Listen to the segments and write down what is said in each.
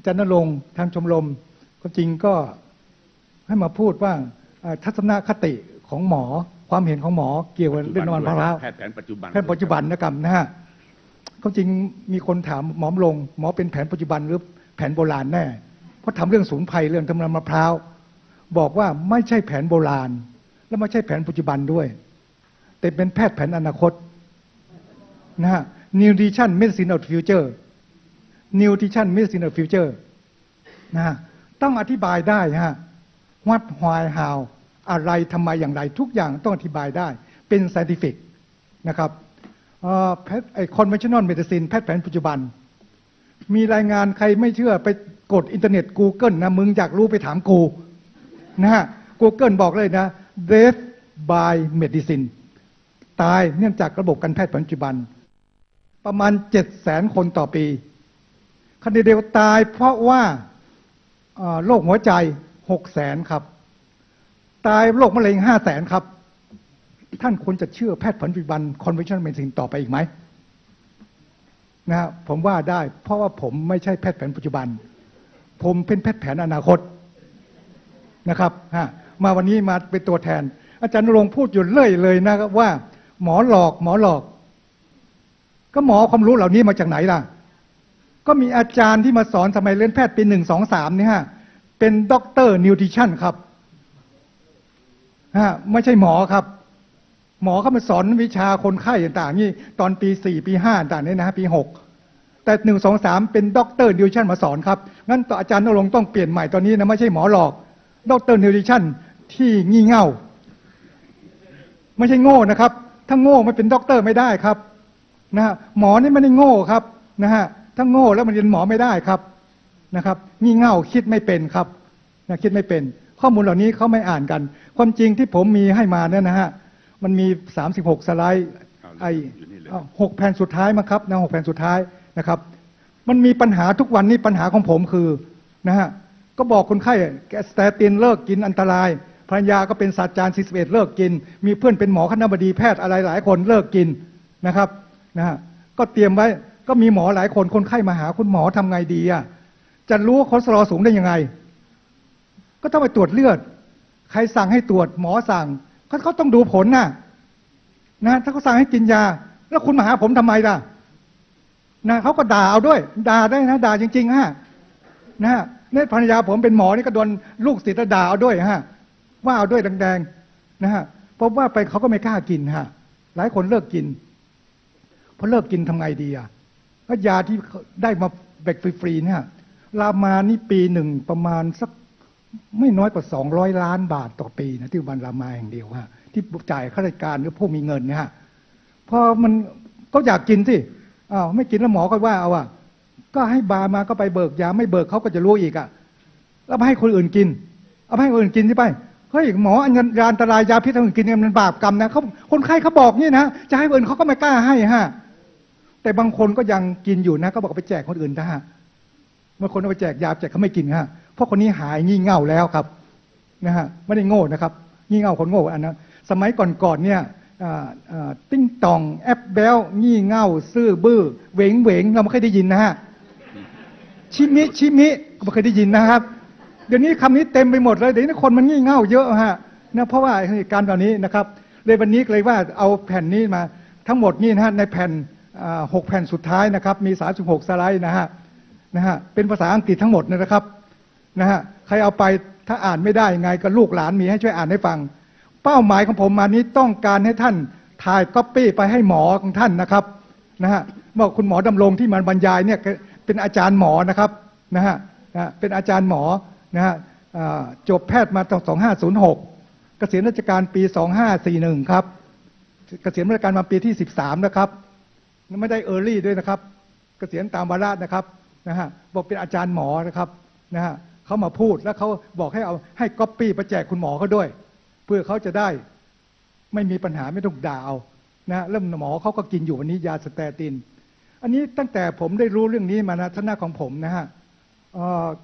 อาจารย์นรงค์ทางชมรมก็จริงก็ให้มาพูดว่าเอ่อทัศนคติของหมอความเห็นของหมอเกี่ยวกับเรื่องน้ำมันมะพร้าวแพทย์แผนปัจจุบันแผนปัจจุบันนะครับนะฮะก็จริงมีคนถามหมอมลง หมอเป็นแผนปัจจุบันหรือแผนโบราณแน่ เพราะทำเรื่องสูนไพรเรื่องทำน้ำมะพร้าวบอกว่าไม่ใช่แผนโบราณ และไม่ใช่แผนปัจจุบันด้วย แต่เป็นแพทย์แผนอนาคตนะฮะ nutrition medicine of future nutrition medicine of future นะฮะต้องอธิบายได้ฮะ what why how อะไรทำไมอย่างไรทุกอย่างต้องอธิบายได้ เป็น scientific นะครับเอ่อแพทย์ไอ้ conventional medicine แพทย์แผนปัจจุบัน มีรายงานใครไม่เชื่อไปกดอินเทอร์เน็ต Google นะ มึงอยากรู้ไปถามกูนะฮะ Google บอกเลยนะ death by medicine ตายเนื่องจากระบบการแพทย์ปัจจุบัน ประมาณ 7 0 0 0 0 0 คนต่อปี คนเดียวตายเพราะว่าโรคหัวใจ6 0 0 0 0 0ครับ ตายโรคมะเร็ง5 0 0 0 0 0ครับ ท่านควรจะเชื่อแพทย์ปัจจุบัน conventional medicine ต่อไปอีกไหมนะผมว่าได้เพราะว่าผมไม่ใช่แพทย์แผนปัจจุบัน ผมเป็นแพทย์แผนอนาคตนะครับฮะมาวันนี้มาเป็นตัวแทน อาจารย์นรงพูดอยู่เรื่อยเลยนะครับว่า หมอหลอกหมอหลอก ก็หมอความรู้เหล่านี้มาจากไหนล่ะ ก็มีอาจารย์ที่มาสอนสมัยเรียนแพทย์ปีหนึ่งสองสามเนี่ยฮะเป็นด็อกเตอร์นิวทริชั่นครับฮะไม่ใช่หมอครับ หมอเขามาสอนวิชาคนไข้ต่างๆนี่ตอนปีสี่ปีห้าต่างๆนี่นะฮะปีหกแต่หนึ่งสองสามเป็นด็อกเตอร์นิวทริชั่นมาสอนครับงั้นต่ออาจารย์นรงต้องเปลี่ยนใหม่ตอนนี้นะไม่ใช่หมอหลอกด็อกเตอร์นิวทริชั่นที่งี่เง่าไม่ใช่โง่นะครับ ถ้าโง่ไม่เป็นด็อกเตอร์ไม่ได้ครับนะฮะหมอนี่ไม่ได้โง่ครับนะฮะ ถ้าโง่แล้วมันเรียนหมอไม่ได้ครับนะครับงี่เง่าคิดไม่เป็นครับนะคิดไม่เป็น ข้อมูลเหล่านี้เขาไม่อ่านกัน ความจริงที่ผมมีให้มาเนี่ยนะฮะมันมี 36 สไลด์ไอเอ้าหกแผ่นสุดท้ายมั้งครับนะหกแผ่นสุดท้ายนะครับ มันมีปัญหาทุกวันนี้ปัญหาของผมคือนะฮะก็บอกคนไข้แกสเตตินเลิกกินอันตรายภรรยาก็เป็นศาสตราจารย์41เลิกกิน มีเพื่อนเป็นหมอคณะบดีแพทย์อะไรหลายคนเลิกกินนะครับนะฮะก็เตรียมไว้ ก็มีหมอหลายคนคนไข้มาหาคุณหมอทำไงดีอะจะรู้ว่าคอเลสเตอรอลสูงได้ยังไง ก็ต้องไปตรวจเลือด ใครสั่งให้ตรวจหมอสั่งเขาเขาต้องดูผลน่ะนะถ้าเขาสั่งให้กินยา แล้วคุณมาหาผมทำไมล่ะนะเขาก็ด่าเอาด้วย ด่าได้นะด่าจริงๆฮะนะฮะเนี่ยภรรยาผมเป็นหมอนี่ก็โดนลูกศิษย์ด่าเอาด้วยฮะว่าเอาด้วยแดงๆนะฮะเพราะว่าไปเขาก็ไม่กล้ากินฮะหลายคนเลิกกินพอเลิกกินทำไงดีอะ ก็ยาที่ได้มาแบกฟรีๆเนี่ยรามานี่ปีหนึ่งประมาณสักไม่น้อยกว่าสองร้อยล้านบาทต่อปีนะที่โรงพยาบันรามาแห่งเดียวฮะที่จ่ายข้าราชการหรือผู้มีเงินเนี่ยฮะพอมันก็อยากกินสิอ้าวไม่กินแล้วหมอก็ว่าเอาอะก็ให้บาร์มาก็ไปเบิกยาไม่เบิกเขาก็จะรู้อีกอะแล้วให้คนอื่นกิน เอาให้คนอื่นกินที่ไปเฮ้ยหมออันยันยาอันตรายยาพิษทางอื่นกินเนี่ยมันบาปกรรมนะเขาคนไข้เขาบอกนี่นะจะให้คนอื่นเขาก็ไม่กล้าให้ฮะ แต่บางคนก็ยังกินอยู่นะ ก็บอกไปแจกคนอื่นนะฮะบางคนเอาไปแจกยาแจกเขาไม่กินฮะเพราะคนนี้หายงี่เง่าแล้วครับนะฮะไม่ได้โง่นะครับ งี่เง่าคนโง่อันนั้นสมัยก่อนๆเนี่ยติ้งตอง แอปเบลงี่เง่า ซื่อบื้อเวงเวงเราไม่เคยได้ยินนะฮะชิมิชิมิก็ไม่เคยได้ยินนะครับ เดี๋ยวนี้คำนี้เต็มไปหมดเลยเดี๋ยวนี้คนมันงี่เง่าเยอะฮะนะเพราะว่าเหตุการณ์เหล่านี้นะครับเลยวันนี้เลยว่าเอาแผ่นนี้มาทั้งหมดนี่นะฮะในแผ่น หกแผ่นสุดท้ายนะครับ มี 36 สไลด์นะฮะนะฮะเป็นภาษาอังกฤษทั้งหมดนะครับนะฮะใครเอาไปถ้าอ่านไม่ได้ยังไงก็ลูกหลานมีให้ช่วยอ่านให้ฟัง เป้าหมายของผมมานี้ต้องการให้ท่านถ่ายก๊อปปี้ไปให้หมอของท่านนะครับนะฮะบอกคุณหมอดำรงที่มันบรรยายเนี่ยเป็นอาจารย์หมอนะครับนะฮะนะเป็นอาจารย์หมอนะฮะจบแพทย์มาตั้ง2506 เกษียณราชการปี 2541 ครับ เกษียณราชการมาปีที่ 13 นะครับ ไม่ได้เออร์ลี่ด้วยนะครับ เกษียณตามวาระนะครับนะฮะบอกเป็นอาจารย์หมอนะครับนะฮะเขามาพูดแล้วเขาบอกให้เอาให้ก๊อปปี้ไปแจกคุณหมอเขาด้วย เพื่อเขาจะได้ไม่มีปัญหาไม่ต้องด่าเอานะเริ่มหมอเขาก็กินอยู่วันนี้ยาสเตติน อันนี้ตั้งแต่ผมได้รู้เรื่องนี้มานะท่านหน้าของผมนะฮะ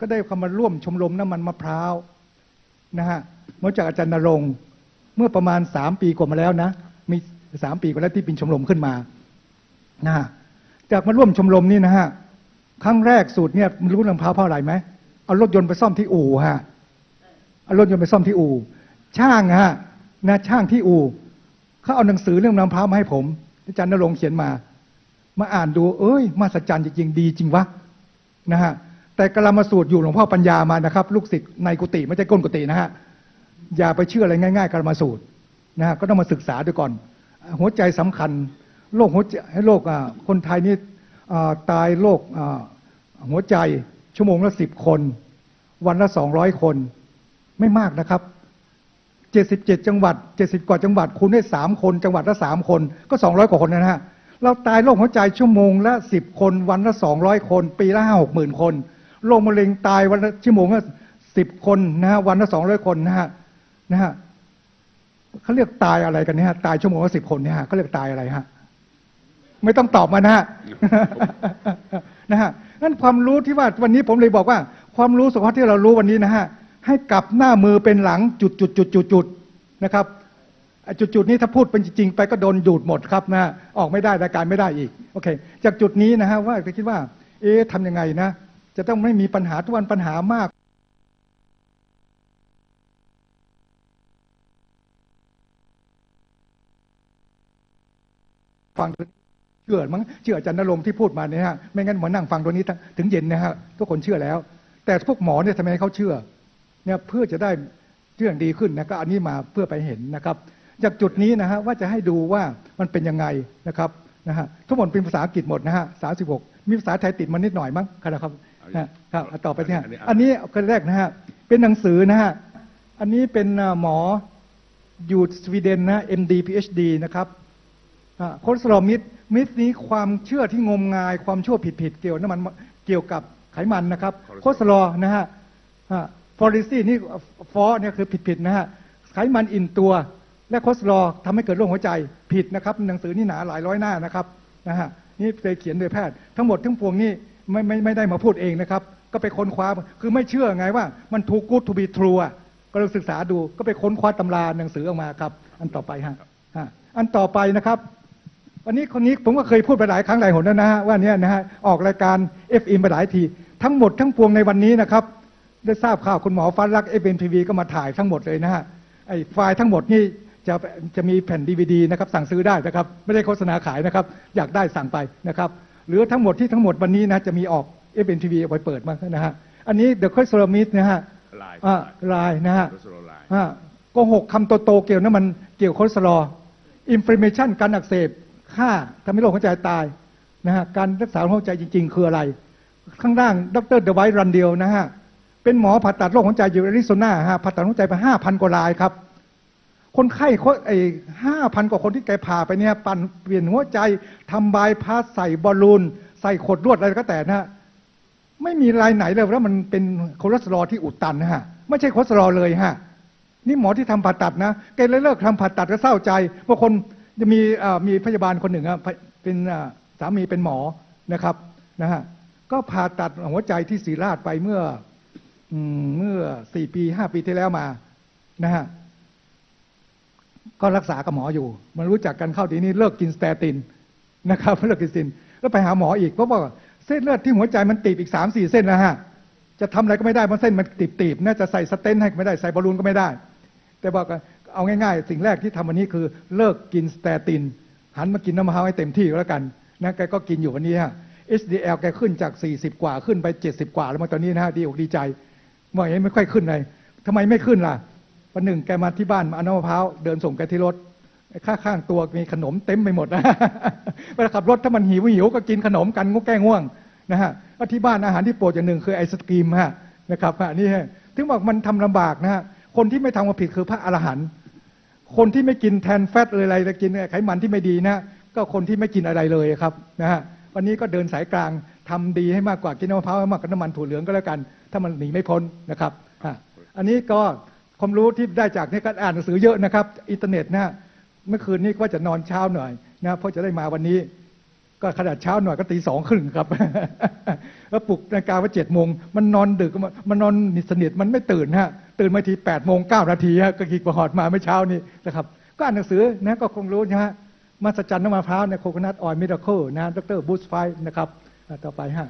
ก็ได้เข้ามาร่วมชมรมน้ำมันมะพร้าวนะฮะมาจากอาจารย์นรงค์เมื่อประมาณสามปีกว่ามาแล้วนะ มีสามปีกว่าแล้วที่เป็นชมรมขึ้นมา นะฮะจากมาร่วมชมรมนี่นะฮะครั้งแรกสูตรเนี่ยรู้น้ำพร้าวเพราะอะไรไหมเอารถยนต์ไปซ่อมที่อู่ฮะเอารถยนต์ไปซ่อมที่อู่ช่างฮะนะช่างที่อู่เขาเอาหนังสือเรื่องน้ำพร้าวมาให้ผมอาจารย์นรงค์เขียนมา มาอ่านดู เอ้ยมาสัจจันจริงๆดีจริงวะนะฮะแต่กลามาสูตรอยู่หลวงพ่อปัญญามานะครับ ลูกศิษย์ในกุฏิไม่ใช่ก้นกุฏินะฮะอย่าไปเชื่ออะไรง่าย ๆกลามาสูตรนะฮะก็ต้องมาศึกษาดูก่อน หัวใจสำคัญ โรคหัวใจให้โรคอ่าคนไทยนี่ตายโรคหัวใจชั่วโมงละสิบคน วันละสองร้อยคน ไม่มากนะครับ77จังหวัด70กว่าจังหวัด คูณได้3คนจังหวัดละ3คน ก็200กว่าคนนะฮะเราตายโรคหัวใจชั่วโมงละ10คน วันละ200คน ปีละ5 6หกหมื่นคนโรคมะเร็งตายวันละชั่วโมงละ10คนนะฮะวันละ200คนนะฮะนะฮะเขาเรียกตายอะไรกันเนี่ยฮะตายชั่วโมงละ10คนเนี่ยฮะเขาเรียกตายอะไรฮะ ไม่ต้องตอบมานะฮะนะฮะนั่นความรู้ที่ว่าวันนี้ผมเลยบอกว่า ความรู้สุขภาพที่เรารู้วันนี้นะฮะให้กลับหน้ามือเป็นหลังจุดจุดจุดจุดจุดนะครับไอ้จุดจุดนี้ถ้าพูดเป็นจริงๆไปก็โดนดูดหมดครับนะออกไม่ได้รายการไม่ได้อีกโอเค จากจุดนี้นะฮะว่าจะคิดว่า เอ๊ะทำยังไงนะ จะต้องไม่มีปัญหาทุกวันปัญหามากฟัง เชื่อมั้งเชื่ออาจารย์นรงค์ที่พูดมาเนี่ยฮะไม่งั้นหมอนั่งฟังตัวนี้ถึงเย็นนะฮะทุกคนเชื่อแล้ว แต่พวกหมอเนี่ยทำไมให้เขาเชื่อเนี่ยเพื่อจะได้เรื่องดีขึ้นนะก็อันนี้มาเพื่อไปเห็นนะครับ จากจุดนี้นะฮะว่าจะให้ดูว่ามันเป็นยังไงนะครับนะฮะทุกหมดเป็นภาษาอังกฤษหมดนะฮะสาสิบหกมีภาษาไทยติดมานิดหน่อยมั้งครับนะครับเอาต่อไปเนี่ยอันนี้คนแรกนะฮะเป็นหนังสือนะฮะอันนี้เป็นหมออยู่สวีเดนนะ MD PhD นะครับ โคเลสเตอรอลมิดมิดนี้ความเชื่อที่งมงาย ความชั่วผิดๆเกี่ยวน้ำมันเกี่ยวกับไขมันนะครับโคเลสเตอรอลนะฮะฟอริซี่นี่ฟอเนี่ยคือผิดผิดๆนะฮะไขมันอิ่มตัว และคอเลสเตอรอลทำให้เกิดโรคหัวใจผิดนะครับหนังสือนี่หนาหลายร้อยหน้านะครับนะฮะนี่เคยเขียนโดยแพทย์ทั้งหมดทั้งปวงนี่ไม่ไม่ไม่ได้มาพูดเองนะครับ ก็ไปค้นคว้าคือไม่เชื่อไงว่ามันถูกกู o ทูบีทรูอะก็เลยศึกษาดูก็ไปค้นคว้าตำราหนังสือออกมาครับ อันต่อไปฮะฮะอันต่อไปนะครับ วันนี้คนนี้ผมก็เคยพูดไปหลายครั้งหลายหนแล้วนะฮะว่าเนี้นะฮะออกรายการ FM ไปหลายที ทั้งหมดทั้งปวงในวันนี้นะครับ ได้ทราบข่าวคุณหมอฟันรักเอเนทีวีก็มาถ่ายทั้งหมดเลยนะฮะไอ้ไฟล์ทั้งหมดนี่จะจะมีแผ่นดีวดีนะครับสั่งซื้อได้นะครับไม่ได้โฆษณาขายนะครับ อยากได้สั่งไปนะครับหรือทั้งหมดที่ทั้งหมดวันนี้นะจะมีออกเอเนทีวีเอาไปเปิดมานะฮะอันนี้เดอะค o ส e ร a มิ t นะฮะลายอ่าลายนะฮะโคเลสเตอรอลลายอ่าโกหกคำโตๆเกี่ยวน้ำมันเกี่ยวคอเลสเตอรอลอินฟล m เมชันการอักเสบ ฆ่าทำให้โรคหัวใจตายนะฮะการรักษาโรคหัวใจจริง ๆ คืออะไร ข้างล่างดรเดอะไวท์รันเดียวนะฮะเป็นหมอผ่าตัดโรคหัวใจอยู่แอริโซนาฮะผ่าตัดหัวใจไปห้าพันกว่ารายครับ คนไข้เขาไอ้ห้าพันกว่าคนที่แกผ่าไปเนี่ยปั่นเปลี่ยนหัวใจทำบายพาสใส่บอลลูน ใส่ขดลวดอะไรก็แต่นะฮะไม่มีรายไหนเลยว่ามันเป็นคอเลสเตอรอลที่อุดตันนะฮะไม่ใช่คอเลสเตอรอลเลยฮะนี่หมอที่ทำผ่าตัดนะแกเลยเลิกทำผ่าตัดก็เศร้าใจเพราะคน จะมีมีพยาบาลคนหนึ่งเป็นสามีเป็นหมอนะครับนะฮะก็ผ่าตัดหัวใจที่ศรีราชไปเมื่อเมื่อสี่ปีห้าปีที่แล้วมานะฮะก็รักษากับหมออยู่ มันรู้จักกันเข้าทีนี้เลิกกินสเตตินนะครับเลิกกินสเตตินแล้วไปหาหมออีกเพราะว่าเส้นเลือดที่หัวใจมันตีบอีกสามสี่เส้นนะฮะจะทำอะไรก็ไม่ได้เพราะเส้นมันตีบตีบๆน่าจะใส่สเตนให้ก็ไม่ได้ใส่บอลลูนก็ไม่ได้ แต่บอกว่า เอาง่าย ๆ สิ่งแรกที่ทำวันนี้คือเลิกกินสเตติน หันมากินน้ำมะพร้าวให้เต็มที่ก็แล้วกันนะแกก็กินอยู่วันนี้ฮะ HDL แกขึ้นจาก 40 กว่าขึ้นไป 70 กว่าแล้วมาตอนนี้นะฮะดีอกดีใจเมื่อเห็นไม่ค่อยขึ้นเลยทำไมไม่ขึ้นล่ะวันหนึ่งแกมาที่บ้านมาเอาน้ำมะพร้าวเดินส่งแกที่รถข้างข้างๆตัวมีขนมเต็มไปหมดนะเวลาขับรถถ้ามันหิวหิวก็กินขนมกันงุกแก้ง่วงนะฮะก็ที่บ้านอาหารที่โปรดอย่างหนึ่งคือไอศกรีมฮะนะครับฮะนี่ฮะถึงบอกมันทำลำบากนะฮะคนที่ไม่ทำความผิดคือพระอรหันต์ คนที่ไม่กินแทนแฟตเลยอะไรแต่กินไขมันที่ไม่ดีนะก็คนที่ไม่กินอะไรเลยครับนะฮะวันนี้ก็เดินสายกลางทำดีให้มากกว่ากินน้ำมะพร้าวให้มากกว่าน้ำมันถั่วเหลืองก็แล้วกัน ถ้ามันหนีไม่พ้นนะครับอันนี้ก็ความรู้ที่ได้จากในการอ่านหนังสือเยอะนะครับอินเทอร์เน็ตนะฮะเมื่อคืนนี้ก็จะนอนเช้าหน่อยนะเพราะจะได้มาวันนี้ ก็ขนาดเช้าหน่อยก็ตีสองครึ่งครับแล้วปลุกนาฬิกาว่าเจ็ดโมงมันนอนดึกมันนอนนิสนิทมันไม่ตื่นฮะ ตื่นมาทีแปดโมงเก้านาทีฮะก็กิกประหอดมาเมื่อเช้านี้นะครับ ก็อ่านหนังสือนะก็คงรู้นะฮะมาสจันน้ำมะพร้าวในโคโคนัทออยล์มิราเคิลนะดรบูสไฟนะครับอะต่อไปฮะ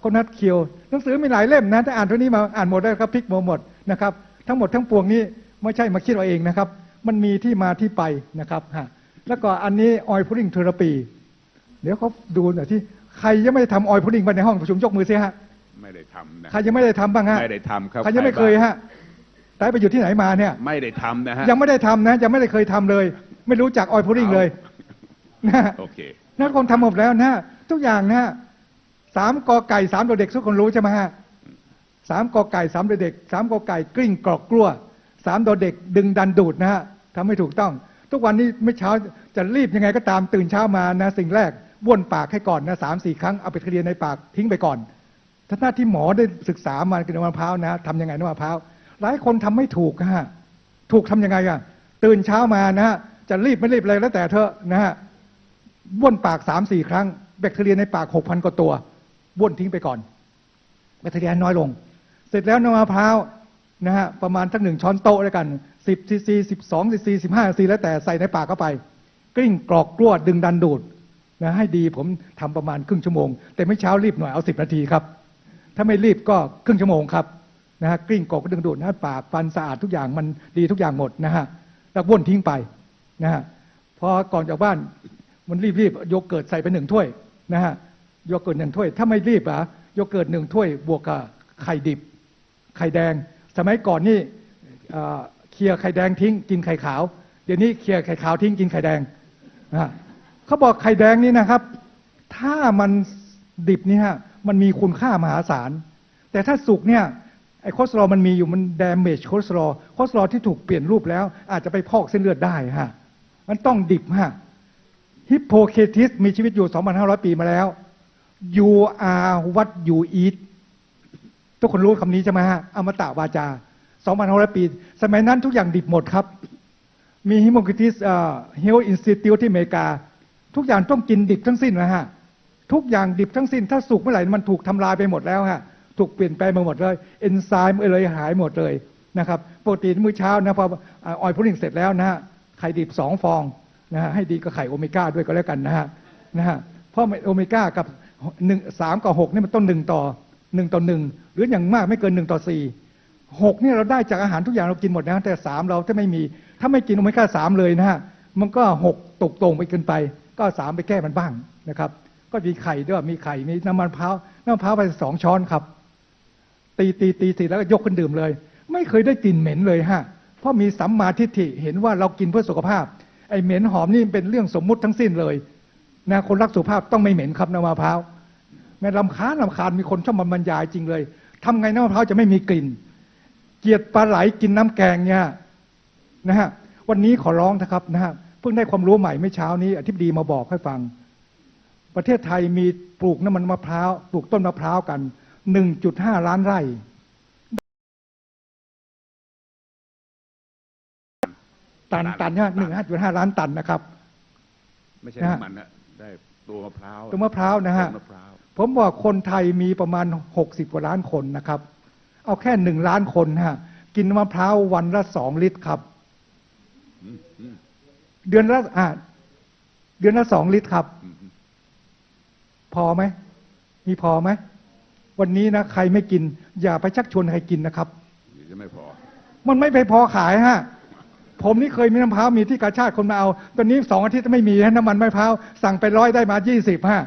โคนัทเคียวหนังสือมีหลายเล่มนะถ้าอ่านตัวนี้มาอ่านหมดได้ก็พลิกมาหมดนะครับทั้งหมดทั้งปวงนี้ไม่ใช่มาคิดเอาเองนะครับ มันมีที่มาที่ไปนะครับฮะแล้วก็อันนี้ออยพุดดิ้งเทอราปี เดี๋ยวเขาดูหน่อยที่ใครยังไม่ได้ทำออยพุดดิ้งไปในห้องประชุมยกมือสิฮะไม่ได้ทำนะใครยังไม่ได้ทำบ้างฮะไม่ได้ทำครับใครยังไม่เคยฮะ แต่ไปอยู่ที่ไหนมาเนี่ย ไม่ได้ทำนะฮะ ยังไม่ได้ทำนะยังไม่ได้เคยทำเลย ไม่รู้จักออยพุดดิ้งเลยนะโอเค นักคนทำหมดแล้วนะทุกอย่างนะสามกอไก่สามตัวเด็กทุกคนรู้ใช่ไหมฮะสามกอไก่สามตัวเด็กสามกอไก่กลิ้งกรอกกลัวสามตัวเด็กดึงดันดูดนะฮะทำให้ถูกต้อง ทุกวันนี้ไม่เช้าจะรีบยังไงก็ตามตื่นเช้ามานะ สิ่งแรกบ้วนปากให้ก่อนนะสามสี่ครั้งเอาไปเคลียร์ในปากทิ้งไปก่อนถ้าหน้าที่หมอได้ศึกษามากินน้ำมะพร้าวนะทำยังไงน้ำมะพร้าว หลายคนทำไม่ถูกฮะถูกทำยังไงอะตื่นเช้ามานะฮะจะรีบไม่รีบอะไรแล้วแต่เธอนะฮะบ้วนปากสามสี่ครั้ง แบคทีเรียในปากหกพันกว่าตัวบ้วนทิ้งไปก่อน แบคทีเรียน้อยลง เสร็จแล้วน้ำมะพร้าวนะฮะประมาณสักหนึ่งช้อนโต๊ะแล้วกันสิบซีซีสิบสองซีซีสิบห้าซีแล้วแต่ใส่ในปากเข้าไป กลิ้งกรอกกลัวดึงดันดูดนะให้ดีผมทำประมาณครึ่งชั่วโมง แต่ไม่เช้ารีบหน่อยเอาสิบนาทีครับ ถ้าไม่รีบก็ครึ่งชั่วโมงครับ นะฮะกลิ้งกรอกดึงดูดนะปากฟันสะอาดทุกอย่างมันดีทุกอย่างหมดนะฮะแล้วบ้วนทิ้งไปนะฮะพอก่อนจากบ้านมันรีบรีบๆโยเกิร์ตใส่ไปหนึ่งถ้วยนะฮะโยเกิร์ตหนึ่งถ้วย ถ้าไม่รีบอะโยเกิร์ตหนึ่งถ้วยบวกกับไข่ดิบ ไข่แดง สมัยก่อนนี่เคลียไข่แดงทิ้งกินไข่ขาว เดี๋ยวนี้เคลียไข่ขาวทิ้งกินไข่แดงนะฮะเขาบอกไข่แดงนี่นะครับ ถ้ามันดิบนี่ฮะมันมีคุณค่ามหาศาล แต่ถ้าสุกเนี่ย ไอ้คอสเตอรอลมันมีอยู่มัน damage คอสเตอรอคอสเตอรอที่ถูกเปลี่ยนรูปแล้ว อาจจะไปพอกเส้นเลือดได้ฮะมันต้องดิบฮะฮิปโปเคติสมีชีวิตอยู่ 2,500 ปีมาแล้ว you are what you eat ทุกคนรู้คำนี้ใช่ไหมฮะอมตะวาจา 2,500 ปี สมัยนั้นทุกอย่างดิบหมดครับ มีฮิโมคิติสเฮลอินสติทิวที่อเมริกา ทุกอย่างต้องกินดิบทั้งสิ้นนะฮะ ทุกอย่างดิบทั้งสิ้น ถ้าสุกเมื่อไหร่มันถูกทำลายไปหมดแล้วฮะ ถูกเปลี่ยนแปลงไปหมดเลยเอนไซม์อะไรหายหมดเลยนะครับโปรตีนมื้อเช้านะพออ่าออยพุดดิ้งเสร็จแล้วนะฮะไข่ดิบสองฟองนะฮะให้ดีก็ไข่โอเมก้าด้วยก็แล้วกันนะฮะนะฮะเพราะโอเมก้ากับหนึ่งสามกับหกนี่มันต้องหนึ่งต่อหนึ่งต่อหนึ่งหรืออย่างมากไม่เกินหนึ่งต่อสี่หกนี่เราได้จากอาหารทุกอย่างเรากินหมดนะแต่สามเราถ้าไม่มีถ้าไม่กินโอเมก้าสามเลยนะฮะมันก็หกตกตรงไปเกินไป ก็สามไปแก้มันบ้างนะครับ ก็มีไข่ด้วยมีไข่มีน้ำมันพร้าวน้ำมะพร้าวไปสองช้อนครับ ตีตีตีตีแล้วก็ยกขึ้นดื่มเลย ไม่เคยได้กลิ่นเหม็นเลยฮะเพราะมีสัมมาทิฏฐิเห็นว่าเรากินเพื่อสุขภาพไอ้เหม็นหอมนี่เป็นเรื่องสมมุติทั้งสิ้นเลยนะคนรักสุขภาพต้องไม่เหม็นครับน้ำมะพร้าวแม่ลำคาลำคาญมีคนชอบมาบรรยายจริงเลยทำไงน้ำมะพร้าวจะไม่มีกลิ่น เกียดปลาไหลกินน้ำแกงเนี่ยนะฮะวันนี้ขอร้องนะครับนะฮะเพิ่งได้ความรู้ใหม่เมื่อเช้านี้อธิบดีมาบอกให้ฟัง ประเทศไทยมีปลูกน้ำมันมะพร้าวปลูกต้นมะพร้าวกัน 1.5ล้านไร่ ตันตันเนี่ยหนึ่งจุดห้าล้านตันนะครับ ไม่ใช่นะฮะน้ำมันนะได้ตัวมะพร้าวต้นมะพร้าวนะฮะต้มะพร้าวผมบอกคนไทยมีประมาณ60กว่าล้านคนนะครับ เอาแค่หนึ่งล้านคนฮะกินมะพร้าววันละสองลิตรครับอืมอืมเดือนละอ่าเดือนละสองลิตรครับอืมอืมพอไหม มีพอไหม วันนี้นะใครไม่กิน อย่าไปชักชวนใครกินนะครับเดี๋ยวจะไม่พอ มันไม่ไปพอขายฮะผมนี่เคยมีน้ำมะพร้าวมีที่กาชาติคนมาเอา ตอนนี้สองอาทิตย์ไม่มีฮะน้ำมันมะพร้าวสั่งไปร้อยได้มายี่สิบฮะ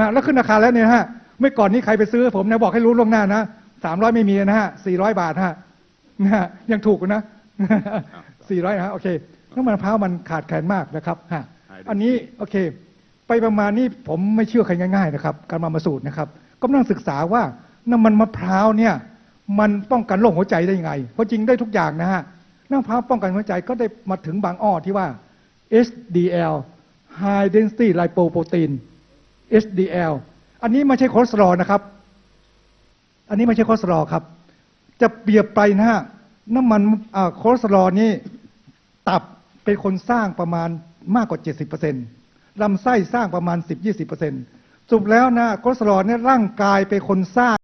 ฮะแล้วขึ้นราคาแล้วเนี่ยฮะเมื่อก่อนนี้ใครไปซื้อผมนะบอกให้รู้ล่วงหน้านะสามร้อยไม่มีนะฮะสี่ร้อยบาทฮะนะฮะยังถูกนะสี่ร้อยฮะโอเคน้ำมันมะพร้าวมันขาดแคลนมากนะครับฮะอันนี้โอเค ไปประมาณนี้ผมไม่เชื่อใครง่ายๆนะครับ การมามาสูตรนะครับ ก็ต้องศึกษาว่าน้ำมันมะพร้าวเนี่ยมันป้องกันโรคหัวใจได้ยังไง เพราะจริงได้ทุกอย่างนะฮะน้ำมะพร้าวป้องกันหัวใจก็ได้มาถึงบางอ้อที่ว่า HDL High Density Lipoprotein HDL อันนี้ไม่ใช่คอเลสเตอรอลนะครับ อันนี้ไม่ใช่คอเลสเตอรอลครับ จะเปรียบไปนะฮะน้ำมันคอเลสเตอรอลนี่ตับเป็นคนสร้างประมาณมากกว่า 70%ลำไส้สร้างประมาณ 10-20% สุดแล้วนะคอเลสเตอรอลเนี่ยร่างกายเป็นคนสร้าง